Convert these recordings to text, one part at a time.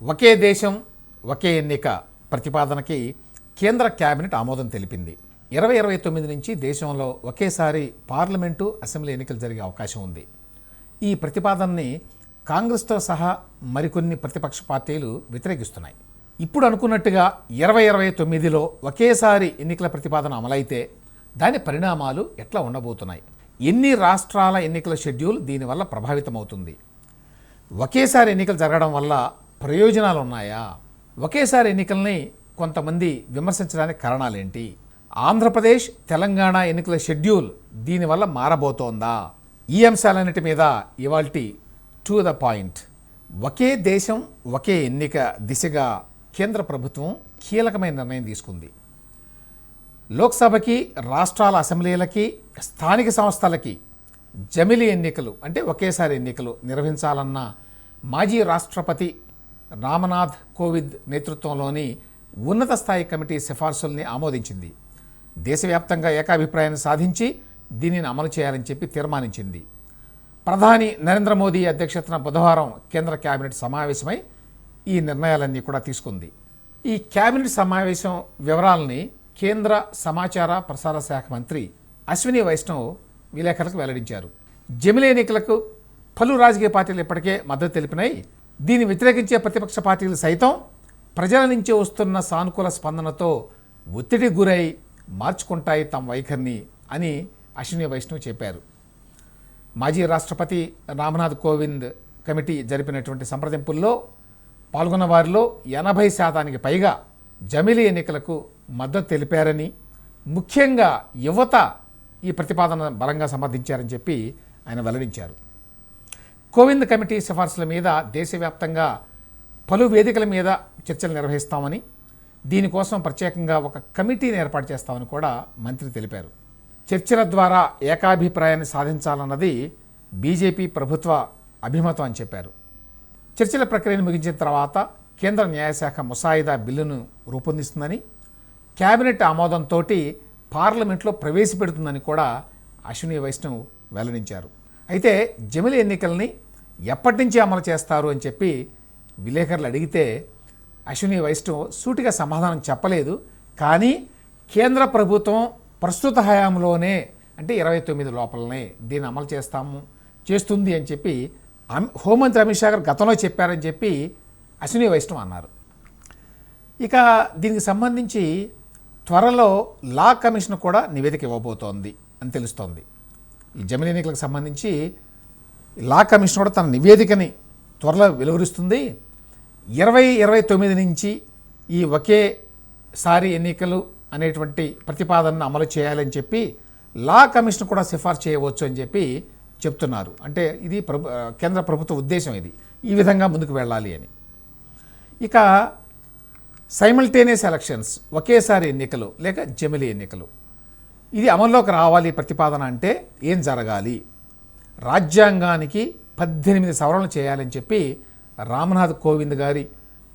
ఒకే దేశం ఒకే ఎన్నిక ప్రతిపాదనకి కేంద్ర కేబినెట్ ఆమోదం తెలిపింది. ఇరవై ఇరవై తొమ్మిది నుంచి దేశంలో ఒకేసారి పార్లమెంటు అసెంబ్లీ ఎన్నికలు జరిగే అవకాశం ఉంది. ఈ ప్రతిపాదనని కాంగ్రెస్తో సహా మరికొన్ని ప్రతిపక్ష పార్టీలు వ్యతిరేకిస్తున్నాయి. ఇప్పుడు అనుకున్నట్టుగా ఇరవై ఇరవై తొమ్మిదిలో ఒకేసారి ఎన్నికల ప్రతిపాదన అమలైతే దాని పరిణామాలు ఎట్లా ఉండబోతున్నాయి? ఎన్ని రాష్ట్రాల ఎన్నికల షెడ్యూల్ దీనివల్ల ప్రభావితమవుతుంది? ఒకేసారి ఎన్నికలు జరగడం వల్ల ప్రయోజనాలు ఉన్నాయా ఒకేసారి ఎన్నికల్ని కొంతమంది విమర్శించడానికి కారణాలేంటి? ఆంధ్రప్రదేశ్ తెలంగాణ ఎన్నికల షెడ్యూల్ దీనివల్ల మారబోతోందా? ఈ అంశాలన్నిటి మీద ఇవాల్టి టు ద పాయింట్ ఒకే దేశం ఒకే ఎన్నిక దిశగా కేంద్ర ప్రభుత్వం కీలకమైన నిర్ణయం తీసుకుంది. లోక్సభకి రాష్ట్రాల అసెంబ్లీలకి స్థానిక సంస్థలకి జమిలి ఎన్నికలు అంటే ఒకేసారి ఎన్నికలు నిర్వహించాలన్న మాజీ రాష్ట్రపతి రామనాథ్ కోవిద్ నేతృత్వంలోని ఉన్నత స్థాయి కమిటీ సిఫార్సుల్ని ఆమోదించింది. దేశవ్యాప్తంగా ఏకాభిప్రాయాన్ని సాధించి దీనిని అమలు చేయాలని చెప్పి తీర్మానించింది. ప్రధాని నరేంద్ర మోదీ అధ్యక్షతన బుధవారం కేంద్ర కేబినెట్ సమావేశమై ఈ నిర్ణయాలన్నీ కూడా తీసుకుంది. ఈ కేబినెట్ సమావేశం వివరాలని కేంద్ర సమాచార ప్రసార శాఖ మంత్రి అశ్విని వైష్ణవ్ విలేకరులకు వెల్లడించారు. జమిలీ ఎన్నికలకు పలు రాజకీయ పార్టీలు ఇప్పటికే మద్దతు తెలిపినాయి. దీన్ని వ్యతిరేకించే ప్రతిపక్ష పార్టీలు సైతం ప్రజల నుంచి వస్తున్న సానుకూల స్పందనతో ఒత్తిడి గురై మార్చుకుంటాయి తమ వైఖరిని అని అశ్విని వైష్ణవ్ చెప్పారు. మాజీ రాష్ట్రపతి రామ్నాథ్ కోవింద్ కమిటీ జరిపినటువంటి సంప్రదింపుల్లో పాల్గొన్న వారిలో ఎనభై శాతానికి పైగా జమిలీ ఎన్నికలకు మద్దతు తెలిపారని ముఖ్యంగా యువత ఈ ప్రతిపాదన బలంగా సమర్థించారని చెప్పి ఆయన వెల్లడించారు. కోవింద్ కమిటీ సిఫార్సుల మీద దేశవ్యాప్తంగా పలు వేదికల మీద చర్చలు నిర్వహిస్తామని దీనికోసం ప్రత్యేకంగా ఒక కమిటీని ఏర్పాటు చేస్తామని కూడా మంత్రి తెలిపారు. చర్చల ద్వారా ఏకాభిప్రాయాన్ని సాధించాలన్నది బీజేపీ ప్రభుత్వ అభిమతం అని చెప్పారు. చర్చల ప్రక్రియను ముగించిన తర్వాత కేంద్ర న్యాయశాఖ ముసాయిదా బిల్లును రూపొందిస్తుందని కేబినెట్ ఆమోదంతో పార్లమెంట్లో ప్రవేశపెడుతుందని కూడా అశ్విని వైష్ణవ్ వెల్లడించారు. అయితే జమిలి ఎన్నికల్ని ఎప్పటి నుంచి అమలు చేస్తారు అని చెప్పి విలేకరులు అడిగితే అశ్విని వైష్ణవ్ సూటిగా సమాధానం చెప్పలేదు. కానీ కేంద్ర ప్రభుత్వం ప్రస్తుత హయాంలోనే అంటే ఇరవై తొమ్మిది లోపలనే దీన్ని అమలు చేస్తాము చేస్తుంది అని చెప్పి అమ్- హోంమంత్రి అమిత్ షా గారు గతంలో చెప్పారని చెప్పి అశ్విని వైష్ణవ్ అన్నారు. ఇక దీనికి సంబంధించి త్వరలో లా కమిషన్ కూడా నివేదిక ఇవ్వబోతోంది అని తెలుస్తోంది. ఈ జమిలి ఎన్నికలకు సంబంధించి లా కమిషన్ కూడా తన నివేదికని త్వరలో వెలువరిస్తుంది. ఇరవై ఇరవై తొమ్మిది నుంచి ఈ ఒకేసారి ఎన్నికలు అనేటువంటి ప్రతిపాదనను అమలు చేయాలని చెప్పి లా కమిషన్ కూడా సిఫార్సు చేయవచ్చు అని చెప్పి చెప్తున్నారు. అంటే ఇది ప్రభు కేంద్ర ప్రభుత్వ ఉద్దేశం ఇది. ఈ విధంగా ముందుకు వెళ్ళాలి అని. ఇక సైమల్టేనియస్ ఎలక్షన్స్ ఒకేసారి ఎన్నికలు లేక జమిలి ఎన్నికలు. ఇది అమల్లోకి రావాలి ప్రతిపాదన అంటే ఏం జరగాలి? రాజ్యాంగానికి పద్దెనిమిది సవరణలు చేయాలని చెప్పి రామనాథ్ కోవింద్ గారి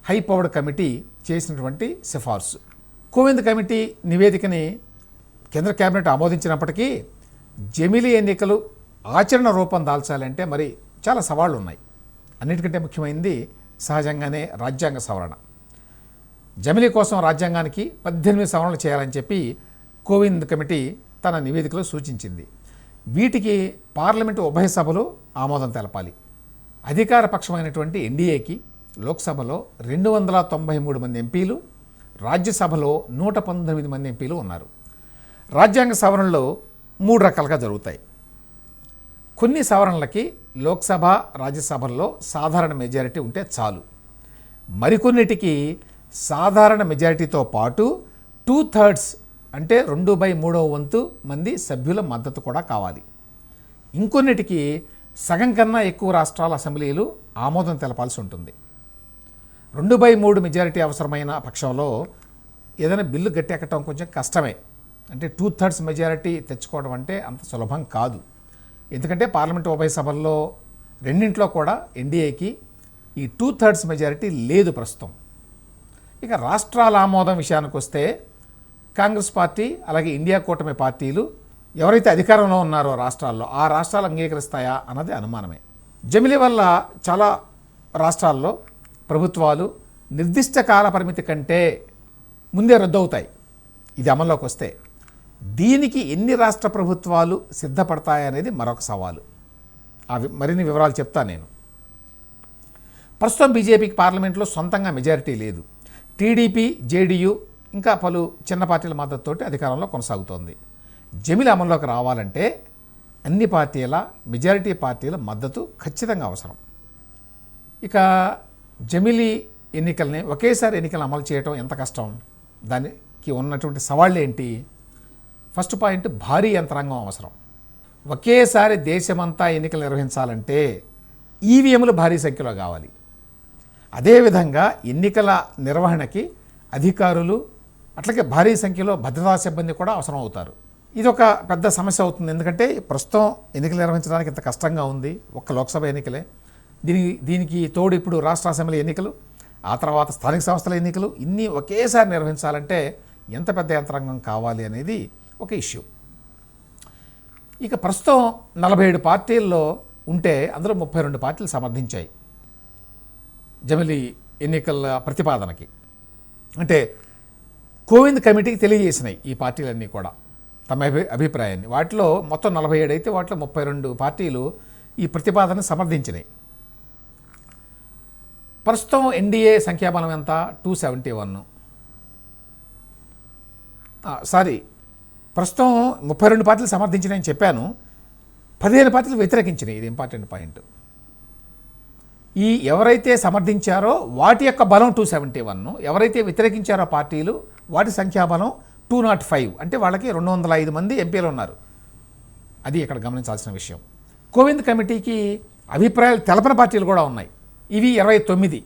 హై పవర్డ్ కమిటీ చేసినటువంటి సిఫార్సు. కోవింద్ కమిటీ నివేదికని కేంద్ర కేబినెట్ ఆమోదించినప్పటికీ జమిలీ ఎన్నికలు ఆచరణ రూపం దాల్చాలంటే మరి చాలా సవాళ్ళు ఉన్నాయి అన్నిటికంటే ముఖ్యమైనది సహజంగానే రాజ్యాంగ సవరణ. జమిలీ కోసం రాజ్యాంగానికి పద్దెనిమిది సవరణలు చేయాలని చెప్పి కోవింద్ కమిటీ తన నివేదికలో సూచించింది. వీటికి పార్లమెంటు ఉభయ సభలు ఆమోదం తెలపాలి. అధికార పక్షమైనటువంటి ఎన్డీఏకి లోక్సభలో రెండు వందల తొంభై మూడు మంది ఎంపీలు రాజ్యసభలో నూట పంతొమ్మిది మంది ఎంపీలు ఉన్నారు. రాజ్యాంగ సవరణలు మూడు రకాలుగా జరుగుతాయి. కొన్ని సవరణలకి లోక్సభ రాజ్యసభల్లో సాధారణ మెజారిటీ ఉంటే చాలు. మరికొన్నిటికి సాధారణ మెజారిటీతో పాటు టూ థర్డ్స్ అంటే రెండు బై మూడవ వంతు మంది సభ్యుల మద్దతు కూడా కావాలి. ఇంకొన్నిటికి సగం కన్నా ఎక్కువ రాష్ట్రాల అసెంబ్లీలు ఆమోదం తెలపాల్సి ఉంటుంది. రెండు బై మూడు మెజారిటీ అవసరమైన పక్షంలో ఏదైనా బిల్లు గట్టెక్కటం కొంచెం కష్టమే. అంటే టూ థర్డ్స్ మెజారిటీ తెచ్చుకోవడం అంటే అంత సులభం కాదు. ఎందుకంటే పార్లమెంట్ ఉభయ సభల్లో రెండింట్లో కూడా ఎన్డీఏకి ఈ టూ థర్డ్స్ మెజారిటీ లేదు ప్రస్తుతం. ఇక రాష్ట్రాల ఆమోదం విషయానికి వస్తే కాంగ్రెస్ పార్టీ అలాగే ఇండియా కూటమి పార్టీలు ఎవరైతే అధికారంలో ఉన్నారో రాష్ట్రాల్లో ఆ రాష్ట్రాలు అంగీకరిస్తాయా అన్నది అనుమానమే. జమిలి వల్ల చాలా రాష్ట్రాల్లో ప్రభుత్వాలు నిర్దిష్ట కాల పరిమితి కంటే ముందే రద్దవుతాయి. ఇది అమల్లోకి వస్తే దీనికి ఎన్ని రాష్ట్ర ప్రభుత్వాలు సిద్ధపడతాయనేది మరొక సవాలు. అవి మరిన్ని వివరాలు చెప్తాను నేను. ప్రస్తుతం బీజేపీకి పార్లమెంట్లో సొంతంగా మెజారిటీ లేదు. టీడీపీ జేడీయూ ఇంకా పలు చిన్న పార్టీల మద్దతుతోటి అధికారంలో కొనసాగుతోంది. జమిలి అమల్లోకి రావాలంటే అన్ని పార్టీల మెజారిటీ పార్టీల మద్దతు ఖచ్చితంగా అవసరం. ఇక జమిలి ఎన్నికల్ని ఒకేసారి ఎన్నికలు అమలు చేయటం ఎంత కష్టం? దానికి ఉన్నటువంటి సవాళ్ళు ఏంటి? ఫస్ట్ పాయింట్ భారీ యంత్రాంగం అవసరం. ఒకేసారి దేశమంతా ఎన్నికలు నిర్వహించాలంటే ఈవీఎంలు భారీ సంఖ్యలో కావాలి. అదేవిధంగా ఎన్నికల నిర్వహణకి అధికారులు అట్లాగే భారీ సంఖ్యలో భద్రతా సిబ్బంది కూడా అవసరం అవుతారు ఇది ఒక పెద్ద సమస్య అవుతుంది. ఎందుకంటే ప్రస్తుతం ఎన్నికలు నిర్వహించడానికి ఇంత కష్టంగా ఉంది. ఒక్క లోక్సభ ఎన్నికలే. దీనికి దీనికి తోడు ఇప్పుడు రాష్ట్ర అసెంబ్లీ ఎన్నికలు ఆ తర్వాత స్థానిక సంస్థల ఎన్నికలు ఇన్ని ఒకేసారి నిర్వహించాలంటే ఎంత పెద్ద యంత్రాంగం కావాలి అనేది ఒక ఇష్యూ. ఇక ప్రస్తుతం నలభై ఏడు పార్టీల్లో ఉంటే అందులో ముప్పై రెండు పార్టీలు సమర్థించాయి. జమిలి ఎన్నికల ప్రతిపాదనకి. అంటే కోవింద్ కమిటీకి తెలియజేసినాయి ఈ పార్టీలన్నీ కూడా. తమ అభి అభిప్రాయాన్ని. వాటిలో మొత్తం నలభై ఏడు అయితే వాటిలో ముప్పై రెండు పార్టీలు ఈ ప్రతిపాదన సమర్థించినాయి. ప్రస్తుతం ఎన్డీఏ సంఖ్యాబలం ఎంత? Two seventy one. సారీ ప్రస్తుతం ముప్పై రెండు పార్టీలు సమర్థించినాయని చెప్పాను. పదిహేను పార్టీలు వ్యతిరేకించినాయి. ఇది ఇంపార్టెంట్ పాయింట్. ఈ ఎవరైతే సమర్థించారో వాటి యొక్క బలం టూ సెవెంటీ వన్. ఎవరైతే వ్యతిరేకించారో పార్టీలు వాటి సంఖ్యాబలం టూ నాట్ ఫైవ్ అంటే వాళ్ళకి రెండు వందల ఐదు మంది ఎంపీలు ఉన్నారు. అది ఇక్కడ గమనించాల్సిన విషయం. కోవింద్ కమిటీకి అభిప్రాయాలు తెలపని పార్టీలు కూడా ఉన్నాయి. ఇవి ఇరవై తొమ్మిది.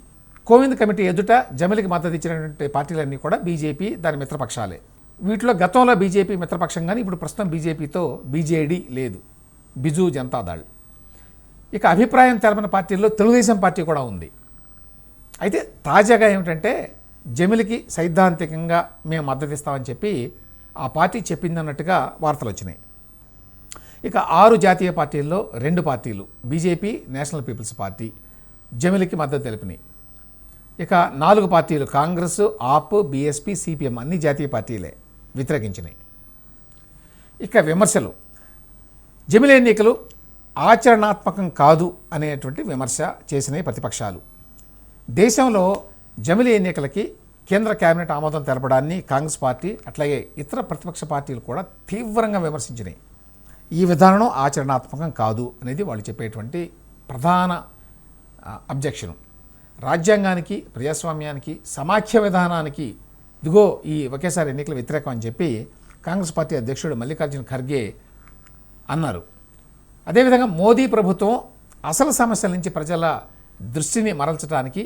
కోవింద్ కమిటీ ఎదుట జమిలికి మద్దతు ఇచ్చినటువంటి పార్టీలన్నీ కూడా బీజేపీ దాని మిత్రపక్షాలే. వీటిలో గతంలో బీజేపీ మిత్రపక్షం కానీ ఇప్పుడు ప్రస్తుతం బీజేపీతో బీజేడీ లేదు. బిజు జనతాదళ్ ఇక అభిప్రాయం తెలపని పార్టీల్లో తెలుగుదేశం పార్టీ కూడా ఉంది. అయితే తాజాగా ఏమిటంటే జమిలికి సైద్ధాంతికంగా మేము మద్దతు ఇస్తామని చెప్పి ఆ పార్టీ చెప్పిందన్నట్టుగా వార్తలు వచ్చినాయి. ఇక ఆరు జాతీయ పార్టీల్లో రెండు పార్టీలు బీజేపీ నేషనల్ పీపుల్స్ పార్టీ జమిలికి మద్దతు తెలిపినాయి. ఇక నాలుగు పార్టీలు కాంగ్రెస్ ఆప్ బీఎస్పీ సిపిఎం అన్ని జాతీయ పార్టీలే వ్యతిరేకించినాయి. ఇక విమర్శలు. జమిలి ఎన్నికలు ఆచరణాత్మకం కాదు అనేటువంటి విమర్శ చేసినాయి ప్రతిపక్షాలు. దేశంలో జమిలి ఎన్నికలకి కేంద్ర కేబినెట్ ఆమోదం తెలపడాన్ని కాంగ్రెస్ పార్టీ అట్లాగే ఇతర ప్రతిపక్ష పార్టీలు కూడా తీవ్రంగా విమర్శించినాయి ఈ విధానం ఆచరణాత్మకం కాదు అనేది వాళ్ళు చెప్పేటువంటి ప్రధాన అబ్జెక్షన్. రాజ్యాంగానికి ప్రజాస్వామ్యానికి సమాఖ్య విధానానికి ఇదిగో ఈ ఒకేసారి ఎన్నికల వ్యతిరేకం అని చెప్పి కాంగ్రెస్ పార్టీ అధ్యక్షుడు మల్లికార్జున ఖర్గే అన్నారు. అదేవిధంగా మోదీ ప్రభుత్వం అసలు సమస్యల నుంచి ప్రజల దృష్టిని మరల్చడానికి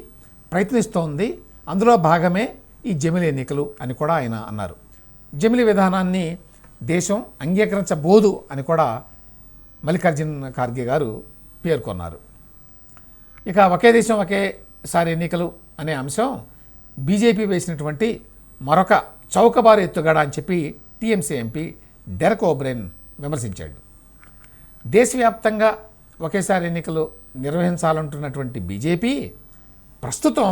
ప్రయత్నిస్తోంది. అందులో భాగమే ఈ జమిలి ఎన్నికలు అని కూడా ఆయన అన్నారు. జమిలి విధానాన్ని దేశం అంగీకరించబోదు అని కూడా మల్లికార్జున్ ఖార్గే గారు పేర్కొన్నారు. ఇక ఒకే దేశం ఒకేసారి ఎన్నికలు అనే అంశం బీజేపీ వేసినటువంటి మరొక చౌకబారు ఎత్తుగడ అని చెప్పి టీఎంసీ ఎంపీ డెరక్ ఓబ్రెన్ విమర్శించాడు. దేశవ్యాప్తంగా ఒకేసారి ఎన్నికలు నిర్వహించాలంటున్నటువంటి బీజేపీ ప్రస్తుతం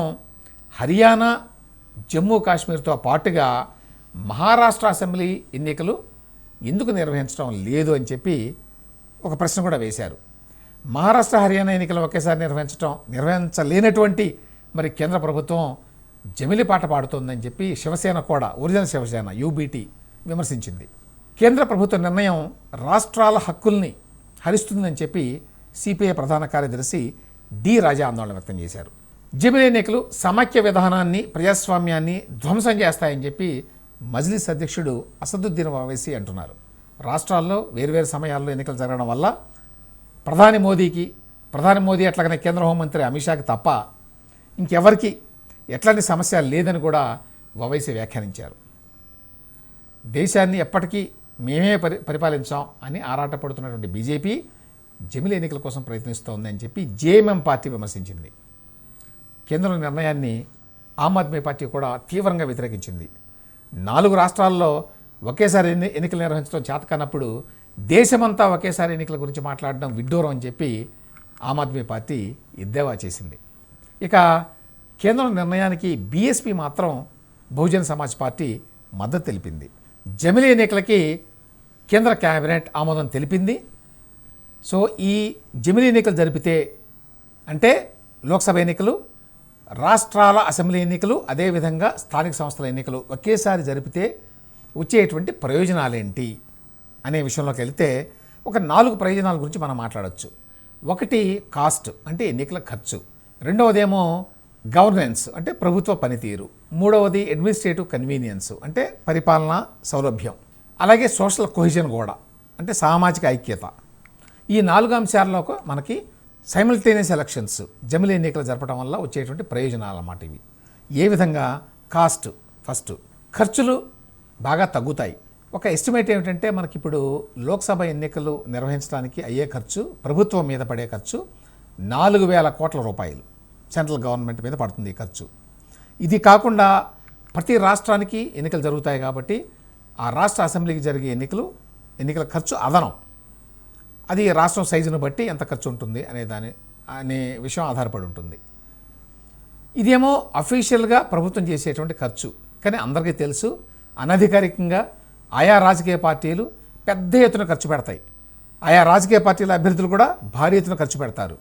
హర్యానా జమ్మూ కాశ్మీర్తో పాటుగా మహారాష్ట్ర అసెంబ్లీ ఎన్నికలు ఎందుకు నిర్వహించడం లేదు అని చెప్పి ఒక ప్రశ్న కూడా వేశారు. మహారాష్ట్ర హర్యానా ఎన్నికలు ఒకేసారి నిర్వహించడం నిర్వహించలేనటువంటి మరి కేంద్ర ప్రభుత్వం జమిలి పాట పాడుతోందని చెప్పి శివసేన కూడా ఒరిజినల్ శివసేన యూబీటీ విమర్శించింది. కేంద్ర ప్రభుత్వ నిర్ణయం రాష్ట్రాల హక్కుల్ని హరిస్తుందని చెప్పి సిపిఐ ప్రధాన కార్యదర్శి డి రాజా ఆందోళన వ్యక్తం చేశారు. జమిలి ఎన్నికలు సమాఖ్య విధానాన్ని ప్రజాస్వామ్యాన్ని ధ్వంసం చేస్తాయని చెప్పి మజ్లిస్ అధ్యక్షుడు అసదుద్దీన్ ఓవైసీ అంటున్నారు. రాష్ట్రాల్లో వేర్వేరు సమయాల్లో ఎన్నికలు జరగడం వల్ల ప్రధాని మోదీకి ప్రధాని మోదీ అట్లాగనే కేంద్ర హోంమంత్రి అమిత్ షాకి తప్ప ఇంకెవరికి ఎట్లాంటి సమస్య లేదని కూడా ఓవైసీ వ్యాఖ్యానించారు. దేశాన్ని ఎప్పటికీ మేమే పరి పరిపాలించాం అని ఆరాటపడుతున్నటువంటి బీజేపీ జమిలి ఎన్నికల కోసం ప్రయత్నిస్తోందని చెప్పి జేఎంఎం పార్టీ విమర్శించింది. కేంద్ర నిర్ణయాన్ని ఆమ్ ఆద్మీ పార్టీ కూడా తీవ్రంగా వ్యతిరేకించింది. నాలుగు రాష్ట్రాల్లో ఒకేసారి ఎన్ని ఎన్నికలు నిర్వహించడం చేతకానప్పుడు దేశమంతా ఒకేసారి ఎన్నికల గురించి మాట్లాడడం విడ్డూరం అని చెప్పి ఆమ్ ఆద్మీ పార్టీ ఎద్దేవా చేసింది. ఇక కేంద్ర నిర్ణయానికి బీఎస్పీ మాత్రం బహుజన్ సమాజ్ పార్టీ మద్దతు తెలిపింది. జమిలీ ఎన్నికలకి కేంద్ర కేబినెట్ ఆమోదం తెలిపింది. సో ఈ జమిలీ ఎన్నికలు జరిపితే అంటే లోక్సభ ఎన్నికలు రాష్ట్రాల అసెంబ్లీ ఎన్నికలు అదేవిధంగా స్థానిక సంస్థల ఎన్నికలు ఒకేసారి జరిపితే వచ్చేటువంటి ప్రయోజనాలేంటి అనే విషయంలోకి వెళితే ఒక నాలుగు ప్రయోజనాల గురించి మనం మాట్లాడవచ్చు ఒకటి కాస్ట్ అంటే ఎన్నికల ఖర్చు. రెండవదేమో గవర్నెన్స్ అంటే ప్రభుత్వ పనితీరు. మూడవది అడ్మినిస్ట్రేటివ్ కన్వీనియన్స్ అంటే పరిపాలన సౌలభ్యం. అలాగే సోషల్ కొహిజన్ కూడా అంటే సామాజిక ఐక్యత. ఈ నాలుగు అంశాల్లో మనకి సైమల్టేనియస్ ఎలక్షన్స్ జమిలీ ఎన్నికలు జరపడం వల్ల వచ్చేటువంటి ప్రయోజనాలు అన్నమాట ఇవి. ఏ విధంగా? కాస్ట్ ఫస్ట్ ఖర్చులు బాగా తగ్గుతాయి. ఒక ఎస్టిమేట్ ఏమిటంటే మనకి ఇప్పుడు లోక్సభ ఎన్నికలు నిర్వహించడానికి అయ్యే ఖర్చు ప్రభుత్వం మీద పడే ఖర్చు నాలుగు వేల కోట్ల రూపాయలు. సెంట్రల్ గవర్నమెంట్ మీద పడుతుంది ఈ ఖర్చు. ఇది కాకుండా ప్రతి రాష్ట్రానికి ఎన్నికలు జరుగుతాయి కాబట్టి ఆ రాష్ట్ర అసెంబ్లీకి జరిగే ఎన్నికలు ఎన్నికల ఖర్చు అదనం. అది రాష్ట్రం సైజును బట్టి ఎంత ఖర్చు ఉంటుంది అనే దాని అనే విషయం ఆధారపడి ఉంటుంది. ఇదేమో అఫీషియల్గా ప్రభుత్వం చేసేటువంటి ఖర్చు. కానీ అందరికీ తెలుసు అనధికారికంగా ఆయా రాజకీయ పార్టీలు పెద్ద ఎత్తున ఖర్చు పెడతాయి. ఆయా రాజకీయ పార్టీల అభ్యర్థులు కూడా భారీ ఎత్తున ఖర్చు పెడతారు.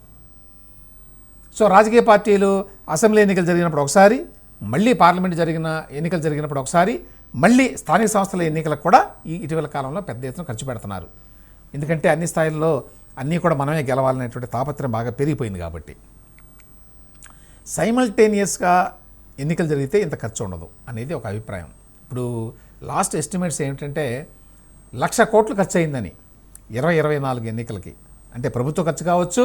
సో రాజకీయ పార్టీలు అసెంబ్లీ ఎన్నికలు జరిగినప్పుడు ఒకసారి మళ్ళీ పార్లమెంట్ జరిగిన ఎన్నికలు జరిగినప్పుడు ఒకసారి మళ్ళీ స్థానిక సంస్థల ఎన్నికలకు కూడా ఈ ఇటీవల కాలంలో పెద్ద ఎత్తున ఖర్చు పెడుతున్నారు. ఎందుకంటే అన్ని స్థాయిల్లో అన్నీ కూడా మనమే గెలవాలనేటువంటి తాపత్రయం బాగా పెరిగిపోయింది కాబట్టి. సైమల్టేనియస్గా ఎన్నికలు జరిగితే ఇంత ఖర్చు ఉండదు అనేది ఒక అభిప్రాయం. ఇప్పుడు లాస్ట్ ఎస్టిమేట్స్ ఏమిటంటే లక్ష కోట్లు ఖర్చు అయిందని ఇరవై ఇరవై నాలుగు ఎన్నికలకి. అంటే ప్రభుత్వ ఖర్చు కావచ్చు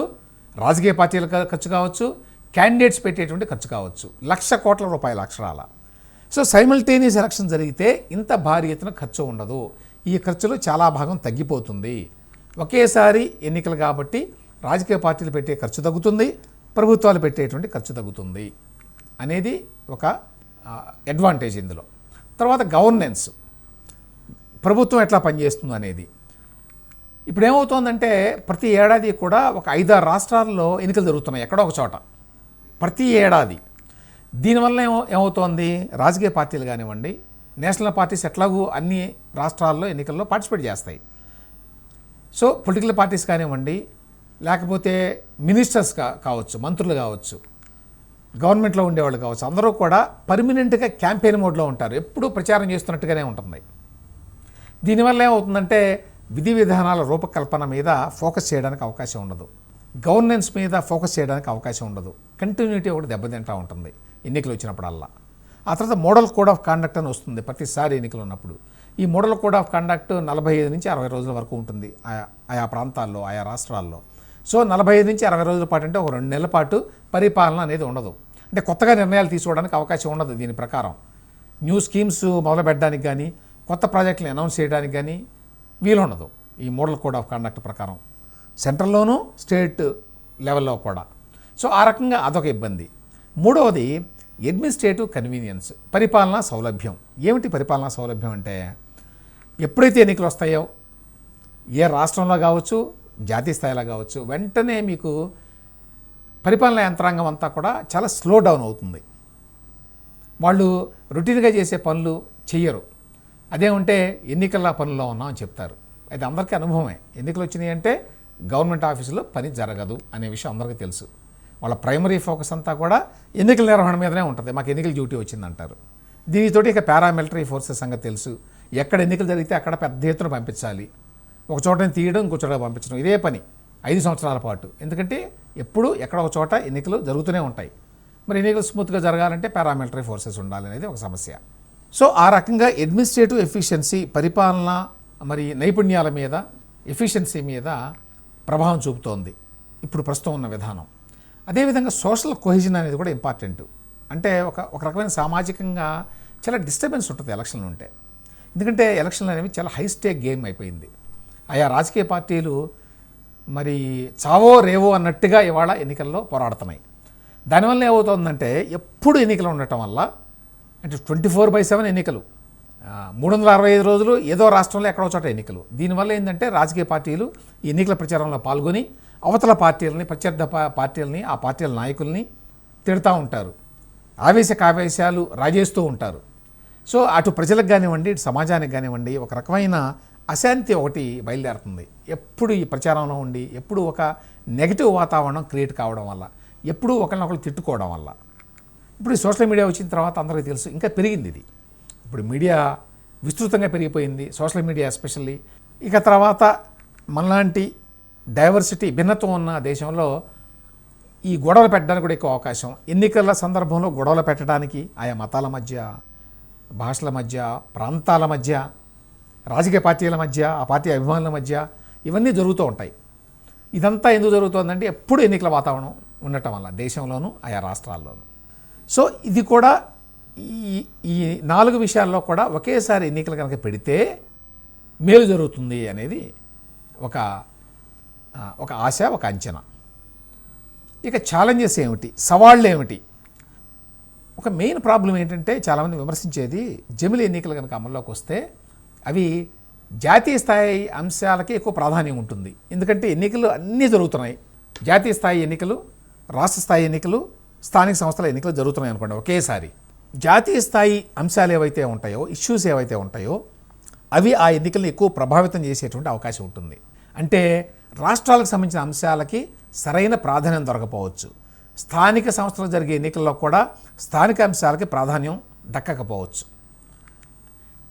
రాజకీయ పార్టీల ఖర్చు కావచ్చు క్యాండిడేట్స్ పెట్టేటువంటి ఖర్చు కావచ్చు. లక్ష కోట్ల రూపాయల అక్షరాల. సో సైమల్టేనియస్ ఎలక్షన్ జరిగితే ఇంత భారీ ఎత్తున ఖర్చు ఉండదు. ఈ ఖర్చులో చాలా భాగం తగ్గిపోతుంది. ఒకేసారి ఎన్నికలు కాబట్టి రాజకీయ పార్టీలు పెట్టే ఖర్చు తగ్గుతుంది ప్రభుత్వాలు పెట్టేటువంటి ఖర్చు తగ్గుతుంది అనేది ఒక అడ్వాంటేజ్ ఇందులో. తర్వాత గవర్నెన్స్ ప్రభుత్వం ఎట్లా పనిచేస్తుంది అనేది. ఇప్పుడు ఏమవుతోందంటే ప్రతి ఏడాది కూడా ఒక ఐదారు రాష్ట్రాల్లో ఎన్నికలు జరుగుతున్నాయి ఎక్కడో ఒక చోట. ప్రతి ఏడాది. దీనివల్ల ఏమో ఏమవుతోంది? రాజకీయ పార్టీలు కానివ్వండి నేషనల్ పార్టీస్ ఎట్లాగూ అన్ని రాష్ట్రాల్లో ఎన్నికల్లో పార్టిసిపేట్ చేస్తాయి. సో పొలిటికల్ పార్టీస్ కానివ్వండి లేకపోతే మినిస్టర్స్ కా కావచ్చు మంత్రులు కావచ్చు గవర్నమెంట్లో ఉండేవాళ్ళు కావచ్చు అందరూ కూడా పర్మనెంట్గా క్యాంపెయిన్ మోడ్లో ఉంటారు. ఎప్పుడూ ప్రచారం చేస్తున్నట్టుగానే ఉంటుంది. దీనివల్ల ఏమవుతుందంటే విధి విధానాల రూపకల్పన మీద ఫోకస్ చేయడానికి అవకాశం ఉండదు. గవర్నెన్స్ మీద ఫోకస్ చేయడానికి అవకాశం ఉండదు. కంటిన్యూటీ ఒకటి దెబ్బతింటా ఉంటుంది. ఎన్నికలు వచ్చినప్పుడల్లా. ఆ తర్వాత మోడల్ కోడ్ ఆఫ్ కాండక్ట్ అని వస్తుంది ప్రతిసారి ఎన్నికలు ఉన్నప్పుడు. ఈ మోడల్ కోడ్ ఆఫ్ కండక్ట్ నలభై ఐదు నుంచి అరవై రోజుల వరకు ఉంటుంది ఆయా ఆయా ప్రాంతాల్లో ఆయా రాష్ట్రాల్లో. సో నలభై ఐదు నుంచి అరవై రోజుల పాటు అంటే ఒక రెండు నెలల పాటు పరిపాలన అనేది ఉండదు. అంటే కొత్తగా నిర్ణయాలు తీసుకోవడానికి అవకాశం ఉండదు దీని ప్రకారం. న్యూ స్కీమ్స్ మొదలు పెట్టడానికి కానీ కొత్త ప్రాజెక్టులు అనౌన్స్ చేయడానికి కానీ వీలుండదు ఈ మోడల్ కోడ్ ఆఫ్ కండక్ట్ ప్రకారం. సెంట్రల్లోనూ స్టేట్ లెవెల్లో కూడా. సో ఆ రకంగా అదొక ఇబ్బంది. మూడవది అడ్మినిస్ట్రేటివ్ కన్వీనియన్స్ పరిపాలనా సౌలభ్యం. ఏమిటి పరిపాలనా సౌలభ్యం అంటే ఎప్పుడైతే ఎన్నికలు వస్తాయో ఏ రాష్ట్రంలో కావచ్చు జాతీయ స్థాయిలో కావచ్చు వెంటనే మీకు పరిపాలనా యంత్రాంగం అంతా కూడా చాలా స్లో డౌన్ అవుతుంది. వాళ్ళు రొటీన్గా చేసే పనులు చెయ్యరు. అదేమంటే ఎన్నికల పనుల్లో ఉన్నాం అని చెప్తారు. అది అందరికీ అనుభవమే. ఎన్నికలు వచ్చినాయి అంటే గవర్నమెంట్ ఆఫీసులో పని జరగదు అనే విషయం అందరికీ తెలుసు. వాళ్ళ ప్రైమరీ ఫోకస్ అంతా కూడా ఎన్నికల నిర్వహణ మీదనే ఉంటుంది. మాకు ఎన్నికల డ్యూటీ వచ్చిందంటారు. దీనితోటి ఇక పారామిలిటరీ ఫోర్సెస్ సంగతి తెలుసు. ఎక్కడ ఎన్నికలు జరిగితే అక్కడ పెద్ద ఎత్తున పంపించాలి. ఒక చోటని తీయడం ఇంకో చోట పంపించడం. ఇదే పని ఐదు సంవత్సరాల పాటు. ఎందుకంటే ఎప్పుడు ఎక్కడ ఒక చోట ఎన్నికలు జరుగుతూనే ఉంటాయి. మరి ఎన్నికలు స్మూత్గా జరగాలంటే పారామిలిటరీ ఫోర్సెస్ ఉండాలి అనేది ఒక సమస్య. సో ఆ రకంగా అడ్మినిస్ట్రేటివ్ ఎఫిషియన్సీ పరిపాలన మరి నైపుణ్యాల మీద ఎఫిషియన్సీ మీద ప్రభావం చూపుతోంది. ఇప్పుడు ప్రస్తుతం ఉన్న విధానం. అదేవిధంగా సోషల్ కొహిజన్ అనేది కూడా ఇంపార్టెంట్. అంటే ఒక ఒక రకమైన సామాజికంగా చాలా డిస్టర్బెన్స్ ఉంటుంది ఎలక్షన్లు ఉంటే. ఎందుకంటే ఎలక్షన్లు అనేవి చాలా హై స్టేక్ గేమ్ అయిపోయింది. ఆయా రాజకీయ పార్టీలు మరి చావో రేవో అన్నట్టుగా ఇవాళ ఎన్నికల్లో పోరాడుతున్నాయి. దానివల్ల ఏమవుతుందంటే ఎప్పుడు ఎన్నికలు ఉండటం వల్ల అంటే ట్వంటీ ఫోర్ బై సెవెన్ ఎన్నికలు. మూడు వందల అరవై ఐదు రోజులు ఏదో రాష్ట్రంలో ఎక్కడో చోట ఎన్నికలు. దీనివల్ల ఏంటంటే రాజకీయ పార్టీలు ఈ ఎన్నికల ప్రచారంలో పాల్గొని అవతల పార్టీలని ప్రత్యర్థ పార్టీలని ఆ పార్టీల నాయకుల్ని తిడతా ఉంటారు. ఆవేశ కావేశాలు రాజేస్తూ ఉంటారు. సో అటు ప్రజలకు కానివ్వండి ఇటు సమాజానికి కానివ్వండి ఒక రకమైన అశాంతి ఒకటి బయలుదేరుతుంది. ఎప్పుడు ఈ ప్రచారంలో ఉండి ఎప్పుడు ఒక నెగిటివ్ వాతావరణం క్రియేట్ కావడం వల్ల ఎప్పుడూ ఒకరినొకరు తిట్టుకోవడం వల్ల. ఇప్పుడు ఈ సోషల్ మీడియా వచ్చిన తర్వాత అందరికీ తెలుసు ఇంకా పెరిగింది ఇది. ఇప్పుడు మీడియా విస్తృతంగా పెరిగిపోయింది సోషల్ మీడియా ఎస్పెషల్లీ. ఇక తర్వాత మనలాంటి డైవర్సిటీ భిన్నత్వం ఉన్న దేశంలో ఈ గొడవలు పెట్టడానికి కూడా ఎక్కువ అవకాశం. ఎన్నికల సందర్భంలో గొడవలు పెట్టడానికి ఆయా మతాల మధ్య భాషల మధ్య ప్రాంతాల మధ్య రాజకీయ పార్టీల మధ్య ఆ పార్టీ అభిమానుల మధ్య ఇవన్నీ జరుగుతూ ఉంటాయి. ఇదంతా ఎందుకు జరుగుతుందంటే ఎప్పుడు ఎన్నికల వాతావరణం ఉండటం వల్ల దేశంలోనూ ఆయా రాష్ట్రాల్లోనూ. సో ఇది కూడా ఈ ఈ నాలుగు విషయాల్లో కూడా ఒకేసారి ఎన్నికలు కనుక పెడితే మేలు జరుగుతుంది అనేది ఒక ఒక ఆశ ఒక అంచనా. ఇక ఛాలెంజెస్ ఏమిటి? సవాళ్ళు ఏమిటి? ఒక మెయిన్ ప్రాబ్లం ఏంటంటే చాలామంది విమర్శించేది జమిలి ఎన్నికలు కనుక అమల్లోకి వస్తే అవి జాతీయ స్థాయి అంశాలకి ఎక్కువ ప్రాధాన్యం ఉంటుంది. ఎందుకంటే ఎన్నికలు అన్నీ జరుగుతున్నాయి. జాతీయ స్థాయి ఎన్నికలు రాష్ట్ర స్థాయి ఎన్నికలు స్థానిక సంస్థల ఎన్నికలు జరుగుతున్నాయి అనుకోండి ఒకేసారి. జాతీయ స్థాయి అంశాలు ఏవైతే ఉంటాయో ఇష్యూస్ ఏవైతే ఉంటాయో అవి ఆ ఎన్నికలను ఎక్కువ ప్రభావితం చేసేటువంటి అవకాశం ఉంటుంది. అంటే రాష్ట్రాలకు సంబంధించిన అంశాలకి సరైన ప్రాధాన్యం దొరకపోవచ్చు. స్థానిక సంస్థలు జరిగే ఎన్నికల్లో కూడా స్థానిక అంశాలకి ప్రాధాన్యం దక్కకపోవచ్చు.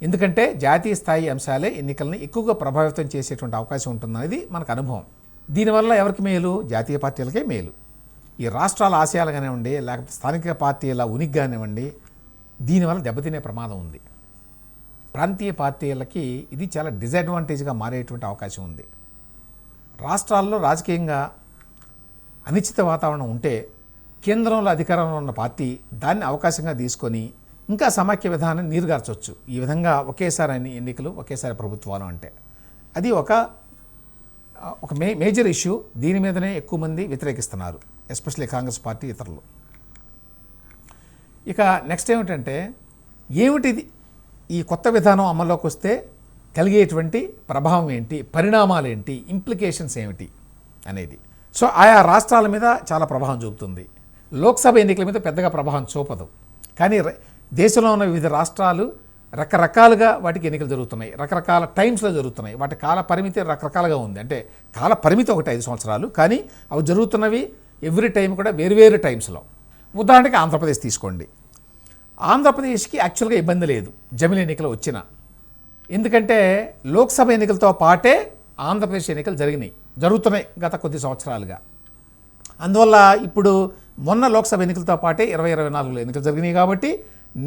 ఎందుకంటే జాతీయ స్థాయి అంశాలే ఎన్నికల్ని ఎక్కువగా ప్రభావితం చేసేటువంటి అవకాశం ఉంటుందనేది మనకు అనుభవం. దీనివల్ల ఎవరికి మేలు? జాతీయ పార్టీలకే మేలు. ఈ రాష్ట్రాల ఆశయాలు కానివ్వండి లేకపోతే స్థానిక పార్టీల ఉనికి కానివ్వండి దీనివల్ల దెబ్బతినే ప్రమాదం ఉంది. ప్రాంతీయ పార్టీలకి ఇది చాలా డిసడ్వాంటేజ్గా మారేటువంటి అవకాశం ఉంది. రాష్ట్రాల్లో రాజకీయంగా అనిశ్చిత వాతావరణం ఉంటే కేంద్రంలో అధికారంలో ఉన్న పార్టీ దాన్ని అవకాశంగా తీసుకొని ఇంకా సమాఖ్య విధానం నీరుగార్చవచ్చు ఈ విధంగా ఒకేసారి అన్ని ఎన్నికలు ఒకేసారి ప్రభుత్వాలు అంటే. అది ఒక ఒక మే మేజర్ ఇష్యూ. దీని మీదనే ఎక్కువ మంది వ్యతిరేకిస్తున్నారు. ఎస్పెషల్లీ కాంగ్రెస్ పార్టీ ఇతరులు. ఇక నెక్స్ట్ ఏమిటంటే ఏమిటిది ఈ కొత్త విధానం అమల్లోకి వస్తే కలిగేటువంటి ప్రభావం ఏంటి? పరిణామాలు ఏంటి? ఇంప్లికేషన్స్ ఏమిటి? అనేది. సో ఆయా రాష్ట్రాల మీద చాలా ప్రభావం చూపుతుంది. లోక్సభ ఎన్నికల మీద పెద్దగా ప్రభావం చూపదు. కానీ దేశంలో ఉన్న వివిధ రాష్ట్రాలు రకరకాలుగా వాటికి ఎన్నికలు జరుగుతున్నాయి. రకరకాల టైమ్స్లో జరుగుతున్నాయి. వాటి కాల పరిమితి రకరకాలుగా ఉంది. అంటే కాల పరిమితి ఒకటి ఐదు సంవత్సరాలు. కానీ అవి జరుగుతున్నవి ఎవ్రీ టైం కూడా వేరువేరు టైమ్స్లో ఉదాహరణకి ఆంధ్రప్రదేశ్ తీసుకోండి. ఆంధ్రప్రదేశ్కి యాక్చువల్గా ఇబ్బంది లేదు. జమిలి ఎన్నికలు వచ్చిన. ఎందుకంటే లోక్సభ ఎన్నికలతో పాటే ఆంధ్రప్రదేశ్ ఎన్నికలు జరిగినాయి జరుగుతున్నాయి గత కొద్ది సంవత్సరాలుగా. అందువల్ల ఇప్పుడు మొన్న లోక్సభ ఎన్నికలతో పాటే ఇరవై ఇరవై నాలుగులో ఎన్నికలు జరిగినాయి కాబట్టి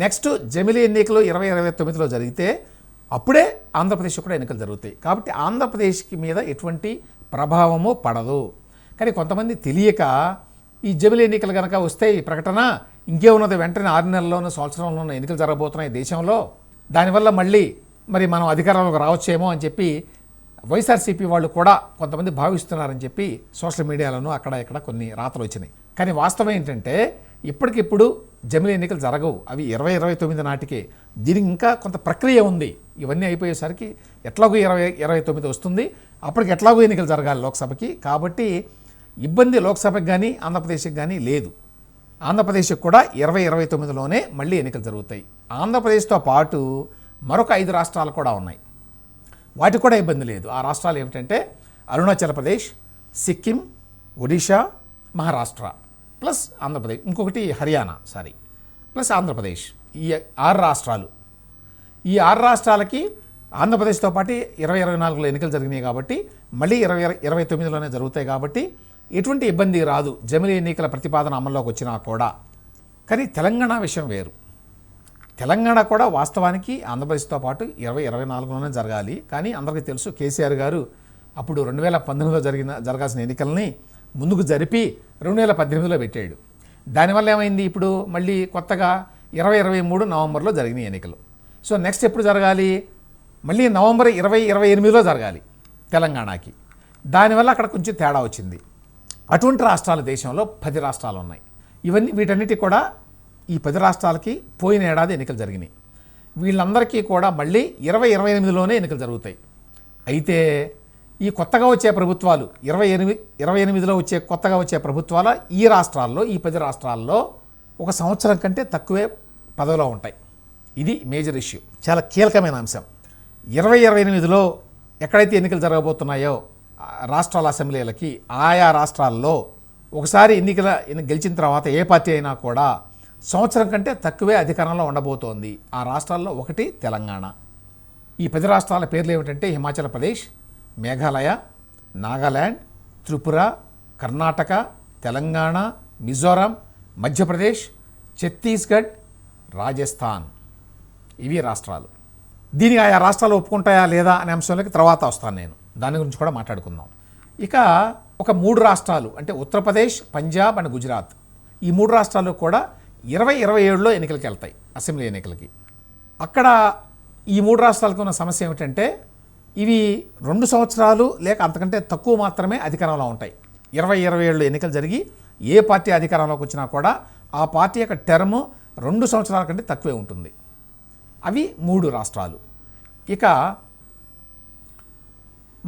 నెక్స్ట్ జమిలి ఎన్నికలు ఇరవై ఇరవై తొమ్మిదిలో జరిగితే అప్పుడే ఆంధ్రప్రదేశ్ కూడా ఎన్నికలు జరుగుతాయి. కాబట్టి ఆంధ్రప్రదేశ్కి మీద ఎటువంటి ప్రభావము పడదు. కానీ కొంతమంది తెలియక ఈ జమిలి ఎన్నికలు కనుక వస్తే ఈ ప్రకటన ఇంకే ఉన్నది వెంటనే ఆరు నెలల్లోనూ సంవత్సరంలోనూ ఎన్నికలు జరగబోతున్నాయి దేశంలో. దానివల్ల మళ్ళీ మరి మనం అధికారంలోకి రావచ్చేమో అని చెప్పి వైఎస్ఆర్సీపీ వాళ్ళు కూడా కొంతమంది భావిస్తున్నారని చెప్పి సోషల్ మీడియాలోనూ అక్కడ ఇక్కడ కొన్ని రాతలు వచ్చినాయి. కానీ వాస్తవం ఏంటంటే ఇప్పటికిప్పుడు జమిలి ఎన్నికలు జరగవు. అవి ఇరవై ఇరవై తొమ్మిది నాటికే. దీనికి ఇంకా కొంత ప్రక్రియ ఉంది. ఇవన్నీ అయిపోయేసరికి ఎట్లాగో ఇరవై ఇరవై తొమ్మిది వస్తుంది. అప్పటికి ఎట్లాగో ఎన్నికలు జరగాలి లోక్సభకి. కాబట్టి ఇబ్బంది లోక్సభకి కానీ ఆంధ్రప్రదేశ్కి కానీ లేదు. ఆంధ్రప్రదేశ్కి కూడా ఇరవై ఇరవై తొమ్మిదిలోనే మళ్ళీ ఎన్నికలు జరుగుతాయి. ఆంధ్రప్రదేశ్తో పాటు మరొక ఐదు రాష్ట్రాలు కూడా ఉన్నాయి. వాటికి కూడా ఇబ్బంది లేదు. ఆ రాష్ట్రాలు ఏమిటంటే అరుణాచల్ ప్రదేశ్ సిక్కిం ఒడిషా మహారాష్ట్ర ప్లస్ ఆంధ్రప్రదేశ్. ఇంకొకటి హర్యానా సారీ. ప్లస్ ఆంధ్రప్రదేశ్. ఈ ఆరు రాష్ట్రాలు. ఈ ఆరు రాష్ట్రాలకి ఆంధ్రప్రదేశ్తో పాటు ఇరవై ఇరవై నాలుగులో ఎన్నికలు జరిగినాయి కాబట్టి మళ్ళీ ఇరవై ఇరవై తొమ్మిదిలోనే జరుగుతాయి కాబట్టి ఎటువంటి ఇబ్బంది రాదు. జమిలి ఎన్నికల ప్రతిపాదన అమల్లోకి వచ్చినా కూడా. కానీ తెలంగాణ విషయం వేరు. తెలంగాణ కూడా వాస్తవానికి ఆంధ్రప్రదేశ్తో పాటు ఇరవై ఇరవై నాలుగులోనే జరగాలి. కానీ అందరికీ తెలుసు కేసీఆర్ గారు అప్పుడు రెండు వేల పంతొమ్మిదిలో జరిగిన జరగాల్సిన ఎన్నికల్ని ముందుకు జరిపి రెండు వేల పద్దెనిమిదిలో పెట్టాడు. దానివల్ల ఏమైంది? ఇప్పుడు మళ్ళీ కొత్తగా ఇరవై ఇరవై మూడు నవంబర్లో జరిగిన ఎన్నికలు. సో నెక్స్ట్ ఎప్పుడు జరగాలి? మళ్ళీ నవంబర్ ఇరవై ఇరవై ఎనిమిదిలో జరగాలి తెలంగాణకి. దానివల్ల అక్కడ కొంచెం తేడా వచ్చింది. అటువంటి రాష్ట్రాలు దేశంలో పది రాష్ట్రాలు ఉన్నాయి. ఇవన్నీ వీటన్నిటి కూడా ఈ పది రాష్ట్రాలకి పోయిన ఏడాది ఎన్నికలు జరిగినాయి. వీళ్ళందరికీ కూడా మళ్ళీ ఇరవై ఇరవై ఎనిమిదిలోనే ఎన్నికలు జరుగుతాయి. అయితే ఈ కొత్తగా వచ్చే ప్రభుత్వాలు ఇరవై ఎనిమిది ఇరవై ఎనిమిదిలో వచ్చే కొత్తగా వచ్చే ప్రభుత్వాల ఈ రాష్ట్రాల్లో ఈ పది రాష్ట్రాల్లో ఒక సంవత్సరం కంటే తక్కువే పదవిలో ఉంటాయి. ఇది మేజర్ ఇష్యూ. చాలా కీలకమైన అంశం. ఇరవై ఇరవై ఎనిమిదిలో ఎక్కడైతే ఎన్నికలు జరగబోతున్నాయో రాష్ట్రాల అసెంబ్లీలకి ఆయా రాష్ట్రాల్లో ఒకసారి ఎన్నికల గెలిచిన తర్వాత ఏ పార్టీ అయినా కూడా సంవత్సరం కంటే తక్కువే అధికారంలో ఉండబోతోంది. ఆ రాష్ట్రాల్లో ఒకటి తెలంగాణ. ఈ పది రాష్ట్రాల పేర్లు ఏమిటంటే హిమాచల్ ప్రదేశ్ మేఘాలయ నాగాల్యాండ్ త్రిపుర కర్ణాటక తెలంగాణ మిజోరాం మధ్యప్రదేశ్ ఛత్తీస్గఢ్ రాజస్థాన్. ఇవి రాష్ట్రాలు. దీనికి ఆయా రాష్ట్రాలు ఒప్పుకుంటాయా లేదా అనే అంశంలోకి తర్వాత వస్తాను నేను. దాని గురించి కూడా మాట్లాడుకుందాం. ఇక ఒక మూడు రాష్ట్రాలు అంటే ఉత్తరప్రదేశ్ పంజాబ్ అండ్ గుజరాత్. ఈ మూడు రాష్ట్రాలు కూడా ఇరవై ఇరవై ఏడులో ఎన్నికలకు వెళ్తాయి అసెంబ్లీ ఎన్నికలకి. అక్కడ ఈ మూడు రాష్ట్రాలకు ఉన్న సమస్య ఏమిటంటే ఇవి రెండు సంవత్సరాలు లేక అంతకంటే తక్కువ మాత్రమే అధికారంలో ఉంటాయి. ఇరవై ఇరవై ఏళ్ళు ఎన్నికలు జరిగి ఏ పార్టీ అధికారంలోకి వచ్చినా కూడా ఆ పార్టీ యొక్క టర్మ్ రెండు సంవత్సరాల కంటే తక్కువే ఉంటుంది. అవి మూడు రాష్ట్రాలు. ఇక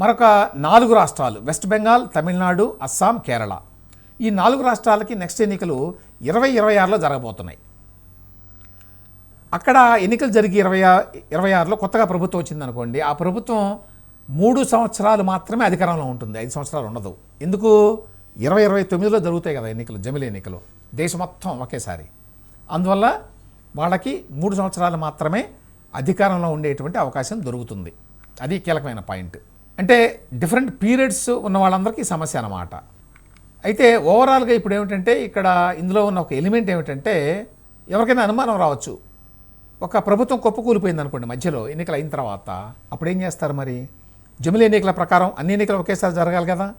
మరొక నాలుగు రాష్ట్రాలు వెస్ట్ బెంగాల్ తమిళనాడు అస్సాం కేరళ. ఈ నాలుగు రాష్ట్రాలకి నెక్స్ట్ ఎన్నికలు ఇరవై ఇరవై ఆరులో జరగబోతున్నాయి. అక్కడ ఎన్నికలు జరిగి ఇరవై ఇరవై ఆరులో కొత్తగా ప్రభుత్వం వచ్చిందనుకోండి ఆ ప్రభుత్వం మూడు సంవత్సరాలు మాత్రమే అధికారంలో ఉంటుంది ఐదు సంవత్సరాలు ఉండదు. ఎందుకు? ఇరవై ఇరవై తొమ్మిదిలో జరుగుతాయి కదా ఎన్నికలు జమిలి ఎన్నికలు. దేశం మొత్తం ఒకేసారి. అందువల్ల వాళ్ళకి మూడు సంవత్సరాలు మాత్రమే అధికారంలో ఉండేటువంటి అవకాశం దొరుకుతుంది. అది కీలకమైన పాయింట్. అంటే డిఫరెంట్ పీరియడ్స్ ఉన్న వాళ్ళందరికీ సమస్య అన్నమాట. అయితే ఓవరాల్గా ఇప్పుడు ఏమిటంటే ఇక్కడ ఇందులో ఉన్న ఒక ఎలిమెంట్ ఏమిటంటే ఎవరికైనా అనుమానం రావచ్చు. ఒక ప్రభుత్వం కుప్పకూలిపోయింది అనుకోండి మధ్యలో ఎన్నికలు అయిన తర్వాత. అప్పుడు ఏం చేస్తారు మరి? జమిలి ఎన్నికల ప్రకారం అన్ని ఎన్నికలు ఒకేసారి జరగాలి కదా?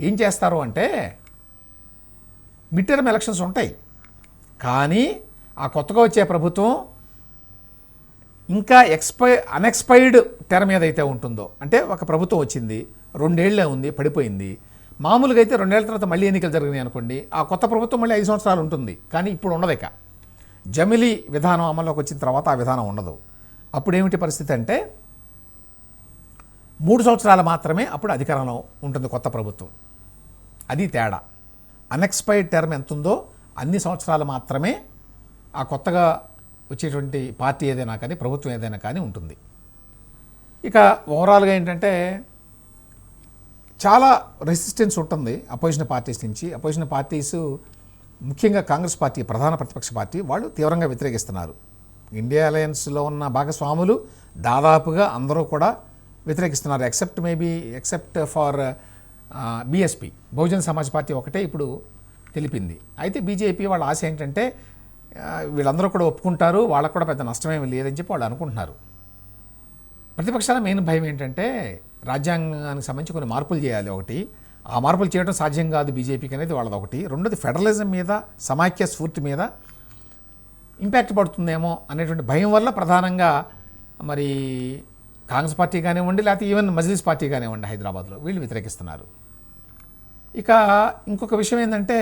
ఏం చేస్తారు అంటే మిడ్ టర్మ్ ఎలక్షన్స్ ఉంటాయి. కానీ ఆ కొత్తగా వచ్చే ప్రభుత్వం ఇంకా ఎక్స్పై అన్ఎక్స్పైర్డ్ టర్మ్ ఏదైతే ఉంటుందో అంటే ఒక ప్రభుత్వం వచ్చింది రెండేళ్ళే ఉంది పడిపోయింది మామూలుగా అయితే రెండేళ్ళ తర్వాత మళ్ళీ ఎన్నికలు జరిగినాయి అనుకోండి ఆ కొత్త ప్రభుత్వం మళ్ళీ ఐదు సంవత్సరాలు ఉంటుంది. కానీ ఇప్పుడు ఉండదు ఇక. జమిలి విధానం అమల్లోకి వచ్చిన తర్వాత ఆ విధానం ఉండదు. అప్పుడు ఏమిటి పరిస్థితి అంటే మూడు సంవత్సరాలు మాత్రమే అప్పుడు అధికారంలో ఉంటుంది కొత్త ప్రభుత్వం. అది తేడా. అన్ఎక్స్పైర్డ్ టర్మ్ ఎంత ఉందో అన్ని సంవత్సరాలు మాత్రమే ఆ కొత్తగా వచ్చేటువంటి పార్టీ ఏదైనా కానీ ప్రభుత్వం ఏదైనా కానీ ఉంటుంది. ఇక ఓవరాల్గా ఏంటంటే చాలా రెసిస్టెన్స్ ఉంటుంది అపోజిషన్ పార్టీస్ నుంచి. అపోజిషన్ పార్టీస్ ముఖ్యంగా కాంగ్రెస్ పార్టీ ప్రధాన ప్రతిపక్ష పార్టీ వాళ్ళు తీవ్రంగా వ్యతిరేకిస్తున్నారు. ఇండియా అలయన్స్లో ఉన్న భాగస్వాములు దాదాపుగా అందరూ కూడా వ్యతిరేకిస్తున్నారు except maybe except for BSP Bahujan Samaj Party ఒకటే ఇప్పుడు తెలిపింది. అయితే బీజేపీ వాళ్ళ ఆశ ఏంటంటే వీళ్ళందరూ కూడా ఒప్పుకుంటారు వాళ్ళకు కూడా పెద్ద నష్టమేమి లేదని చెప్పి వాళ్ళు అనుకుంటున్నారు. ప్రతిపక్షాల మెయిన్ భయం ఏంటంటే రాజ్యాంగానికి సంబంధించి కొన్ని మార్పులు చేయాలి ఒకటి. ఆ మార్పులు చేయడం సాధ్యం కాదు బీజేపీకి అనేది వాళ్ళది ఒకటి. రెండోది ఫెడరలిజం మీద సమాఖ్య స్ఫూర్తి మీద ఇంపాక్ట్ పడుతుందేమో అనేటువంటి భయం వల్ల ప్రధానంగా మరి కాంగ్రెస్ పార్టీ కానివ్వండి లేకపోతే ఈవెన్ మజ్లిస్ పార్టీ కానివ్వండి హైదరాబాద్లో వీళ్ళు వ్యతిరేకిస్తున్నారు. ఇక ఇంకొక విషయం ఏంటంటే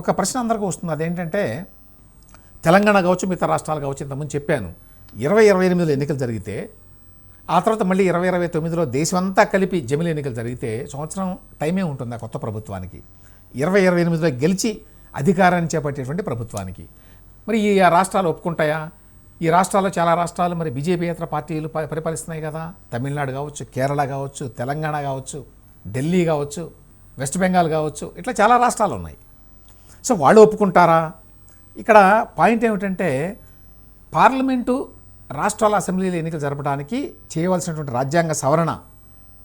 ఒక ప్రశ్న అందరికీ వస్తుంది. అదేంటంటే తెలంగాణ కావచ్చు మిగతా రాష్ట్రాలు కావచ్చు ఇంతకుముందు చెప్పాను. ఇరవై ఇరవై ఎనిమిదిలో ఎన్నికలు జరిగితే ఆ తర్వాత మళ్ళీ ఇరవై ఇరవై తొమ్మిదిలో దేశమంతా కలిపి జమిలి ఎన్నికలు జరిగితే సంవత్సరం టైమే ఉంటుంది ఆ కొత్త ప్రభుత్వానికి. ఇరవై ఇరవై ఎనిమిదిలో గెలిచి అధికారాన్ని చేపట్టేటువంటి ప్రభుత్వానికి. మరి ఈ రాష్ట్రాలు ఒప్పుకుంటాయా? ఈ రాష్ట్రాల్లో చాలా రాష్ట్రాలు మరి బీజేపీయేతర పార్టీలు పరిపాలిస్తున్నాయి కదా. తమిళనాడు కావచ్చు కేరళ కావచ్చు తెలంగాణ కావచ్చు ఢిల్లీ కావచ్చు వెస్ట్ బెంగాల్ కావచ్చు ఇట్లా చాలా రాష్ట్రాలు ఉన్నాయి. సో వాళ్ళు ఒప్పుకుంటారా? ఇక్కడ పాయింట్ ఏమిటంటే పార్లమెంటు రాష్ట్రాల అసెంబ్లీల ఎన్నికలు జరపడానికి చేయవలసినటువంటి రాజ్యాంగ సవరణ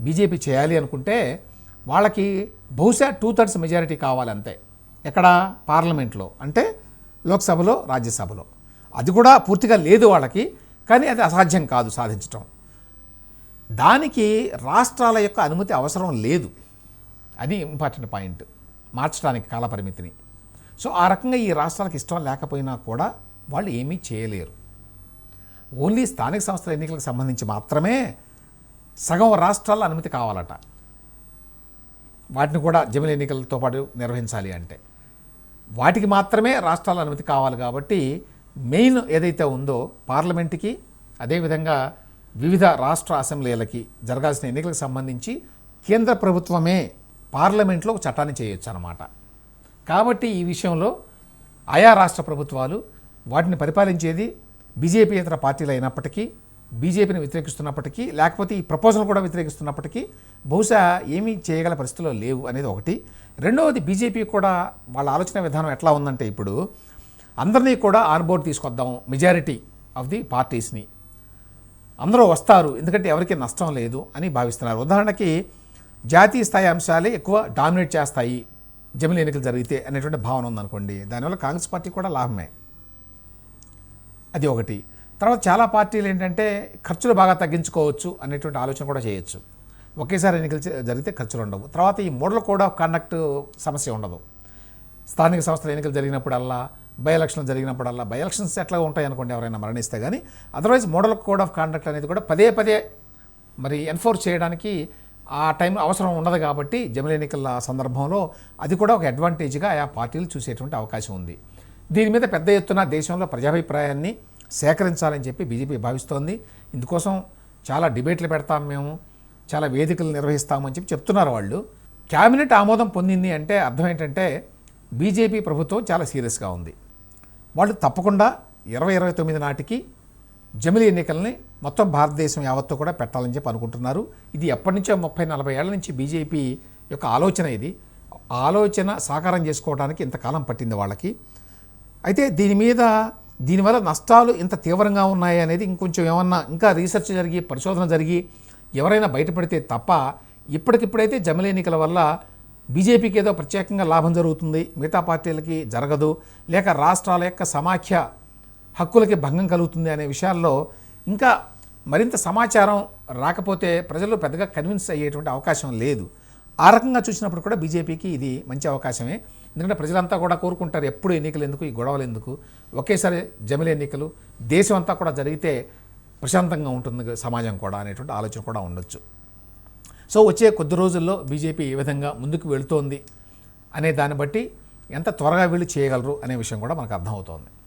బీజేపీ చేయాలి అనుకుంటే వాళ్ళకి బహుశా టూ థర్డ్స్ మెజారిటీ కావాలి అంతే. ఎక్కడ? పార్లమెంట్లో. అంటే లోక్సభలో రాజ్యసభలో. అది కూడా పూర్తిగా లేదు వాళ్ళకి కానీ అది అసాధ్యం కాదు సాధించటం. దానికి రాష్ట్రాల యొక్క అనుమతి అవసరం లేదు. అది ఇంపార్టెంట్ పాయింట్. మార్చడానికి కాలపరిమితిని సో ఆ రకంగా ఈ రాష్ట్రాలకు ఇష్టం లేకపోయినా కూడా వాళ్ళు ఏమీ చేయలేరు. ఓన్లీ స్థానిక సంస్థల ఎన్నికలకు సంబంధించి మాత్రమే సగం రాష్ట్రాల అనుమతి కావాలట. వాటిని కూడా జమిల ఎన్నికలతో పాటు నిర్వహించాలి అంటే. వాటికి మాత్రమే రాష్ట్రాల అనుమతి కావాలి కాబట్టి మెయిన్ ఏదైతే ఉందో పార్లమెంట్కి అదేవిధంగా వివిధ రాష్ట్ర అసెంబ్లీలకి జరగాల్సిన ఎన్నికలకు సంబంధించి కేంద్ర ప్రభుత్వమే పార్లమెంట్లో ఒక చట్టాన్ని చేయొచ్చు అన్నమాట. కాబట్టి ఈ విషయంలో ఆయా రాష్ట్ర ప్రభుత్వాలు వాటిని పరిపాలించేది బీజేపీ ఇతర పార్టీలు అయినప్పటికీ బీజేపీని వ్యతిరేకిస్తున్నప్పటికీ లేకపోతే ఈ ప్రపోజల్ కూడా వ్యతిరేకిస్తున్నప్పటికీ బహుశా ఏమీ చేయగల పరిస్థితుల్లో లేవు అనేది ఒకటి. రెండవది బీజేపీ కూడా వాళ్ళ ఆలోచన విధానం ఎట్లా ఉందంటే ఇప్పుడు అందరినీ కూడా ఆన్బోర్డ్ తీసుకొద్దాం మెజారిటీ ఆఫ్ ది పార్టీస్ని. అందరూ వస్తారు ఎందుకంటే ఎవరికి నష్టం లేదు అని భావిస్తున్నారు. ఉదాహరణకి జాతీయ స్థాయి అంశాలే ఎక్కువ డామినేట్ చేస్తాయి జమిలి ఎన్నికలు జరిగితే అనేటువంటి భావన ఉందనుకోండి. దానివల్ల కాంగ్రెస్ పార్టీ కూడా లాభమే. అది ఒకటి. తర్వాత చాలా పార్టీలు ఏంటంటే ఖర్చులు బాగా తగ్గించుకోవచ్చు అనేటువంటి ఆలోచన కూడా చేయొచ్చు. ఒకేసారి ఎన్నికలు జరిగితే ఖర్చులు ఉండవు. తర్వాత ఈ మోడల్ కోడ్ ఆఫ్ కండక్ట్ సమస్య ఉండదు. స్థానిక సంస్థల ఎన్నికలు జరిగినప్పుడల్లా బై ఎలక్షన్లు జరిగినప్పుడల్లా బై ఎలక్షన్స్ ఎట్లా ఉంటాయి అనుకోండి ఎవరైనా మరణిస్తే కానీ otherwise model code of conduct అనేది కూడా పదే పదే మరి ఎన్ఫోర్స్ చేయడానికి ఆ టైం అవసరం ఉండదు కాబట్టి జమిలి ఎన్నికల సందర్భంలో అది కూడా ఒక అడ్వాంటేజ్గా ఆయా పార్టీలు చూసేటువంటి అవకాశం ఉంది. దీని మీద పెద్ద ఎత్తున దేశంలో ప్రజాభిప్రాయాన్ని సేకరించాలని చెప్పి బీజేపీ భావిస్తోంది. ఇందుకోసం చాలా డిబేట్లు పెడతాం మేము చాలా వేదికలు నిర్వహిస్తామని చెప్పి చెప్తున్నారు వాళ్ళు. క్యాబినెట్ ఆమోదం పొందింది అంటే అర్థం ఏంటంటే బీజేపీ ప్రభుత్వం చాలా సీరియస్గా ఉంది. వాళ్ళు తప్పకుండా ఇరవై ఇరవై తొమ్మిది నాటికి జమిలి ఎన్నికల్ని మొత్తం భారతదేశం యావత్తు కూడా పెట్టాలని చెప్పి అనుకుంటున్నారు. ఇది ఎప్పటి నుంచో ముప్పై నలభై ఏళ్ళ నుంచి బీజేపీ యొక్క ఆలోచన ఇది. ఆలోచన సాకారం చేసుకోవడానికి ఇంతకాలం పట్టింది వాళ్ళకి. అయితే దీని మీద దీనివల్ల నష్టాలు ఇంత తీవ్రంగా ఉన్నాయి అనేది ఇంకొంచెం ఏమన్నా ఇంకా రీసెర్చ్ జరిగి పరిశోధన జరిగి ఎవరైనా బయటపడితే తప్ప ఇప్పటికిప్పుడైతే జమిలి ఎన్నికల వల్ల బీజేపీకి ఏదో ప్రత్యేకంగా లాభం జరుగుతుంది మిగతా పార్టీలకి జరగదు లేక రాష్ట్రాల యొక్క సమాఖ్య హక్కులకి భంగం కలుగుతుంది అనే విషయాల్లో ఇంకా మరింత సమాచారం రాకపోతే ప్రజలు పెద్దగా కన్విన్స్ అయ్యేటువంటి అవకాశం లేదు. ఆ రకంగా చూసినప్పుడు కూడా బీజేపీకి ఇది మంచి అవకాశమే. ఎందుకంటే ప్రజలంతా కూడా కోరుకుంటారు ఎప్పుడు ఎన్నికలు ఎందుకు ఈ గొడవలు ఎందుకు? ఒకేసారి జమిల ఎన్నికలు దేశం అంతా కూడా జరిగితే ప్రశాంతంగా ఉంటుంది సమాజం కూడా అనేటువంటి ఆలోచన కూడా ఉండొచ్చు. సో వచ్చే కొద్ది రోజుల్లో బీజేపీ ఏ విధంగా ముందుకు వెళుతోంది అనే దాన్ని బట్టి ఎంత త్వరగా వీళ్ళు చేయగలరు అనే విషయం కూడా మనకు అర్థమవుతోంది.